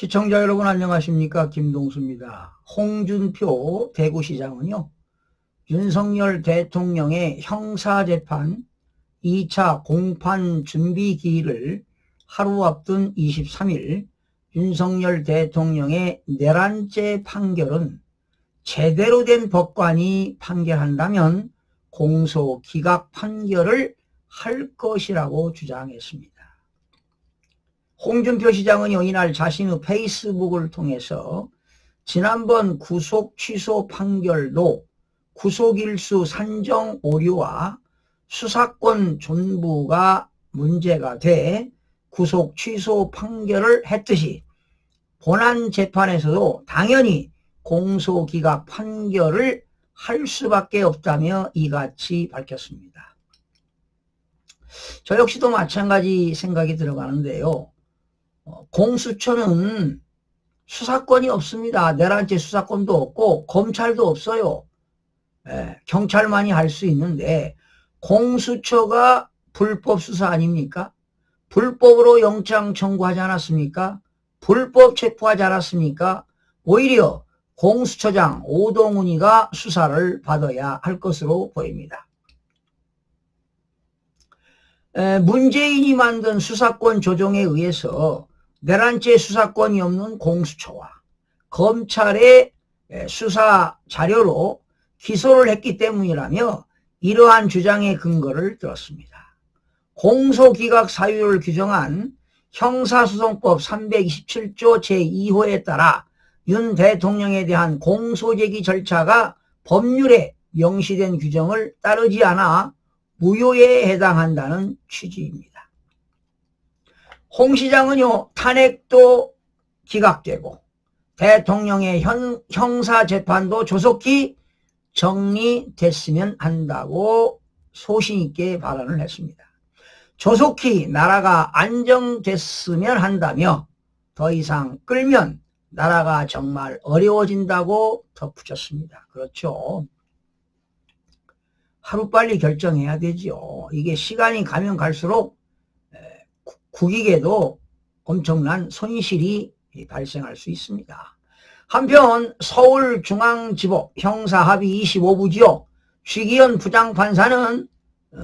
시청자 여러분 안녕하십니까 김동수입니다. 홍준표 대구시장은요 윤석열 대통령의 형사재판 2차 공판 준비 기일을 하루 앞둔 23일 윤석열 대통령의 내란죄 판결은 제대로 된 법관이 판결한다면 공소 기각 판결을 할 것이라고 주장했습니다. 홍준표 시장은 이날 자신의 페이스북을 통해서 지난번 구속 취소 판결도 구속일수 산정 오류와 수사권 존부가 문제가 돼 구속 취소 판결을 했듯이 본안 재판에서도 당연히 공소기각 판결을 할 수밖에 없다며 이같이 밝혔습니다. 저 역시도 마찬가지 생각이 들어가는데요. 어, 공수처는 수사권이 없습니다. 내란죄 수사권도 없고 검찰도 없어요. 예, 경찰만이 할 수 있는데 공수처가 불법 수사 아닙니까? 불법으로 영장 청구하지 않았습니까? 불법 체포하지 않았습니까? 오히려 공수처장 오동훈이가 수사를 받아야 할 것으로 보입니다. 에, 문재인이 만든 수사권 조정에 의해서 내란죄 수사권이 없는 공수처와 검찰의 수사 자료로 기소를 했기 때문이라며 이러한 주장의 근거를 들었습니다. 공소기각 사유를 규정한 형사소송법 327조 제2호에 따라 윤 대통령에 대한 공소제기 절차가 법률에 명시된 규정을 따르지 않아 무효에 해당한다는 취지입니다. 홍 시장은요, 탄핵도 기각되고 대통령의 현, 형사재판도 조속히 정리됐으면 한다고 소신있게 발언을 했습니다. 조속히 나라가 안정됐으면 한다며 더 이상 끌면 나라가 정말 어려워진다고 덧붙였습니다. 그렇죠. 하루빨리 결정해야 되죠. 이게 시간이 가면 갈수록 국익에도 엄청난 손실이 발생할 수 있습니다. 한편 서울중앙지법 형사합의 25부지요. 쉬기현 부장판사는 어,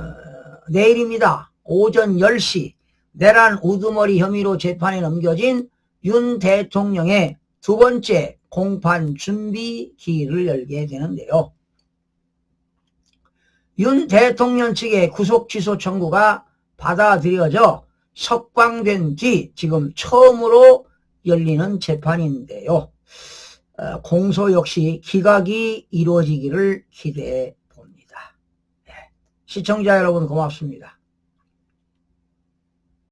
내일입니다. 오전 10시 내란 우두머리 혐의로 재판에 넘겨진 윤 대통령의 두 번째 공판 준비 기일을 열게 되는데요. 윤 대통령 측의 구속 취소 청구가 받아들여져 석방된 뒤 지금 처음으로 열리는 재판인데요. 어, 공소 역시 기각이 이루어지기를 기대해 봅니다. 네. 시청자 여러분 고맙습니다.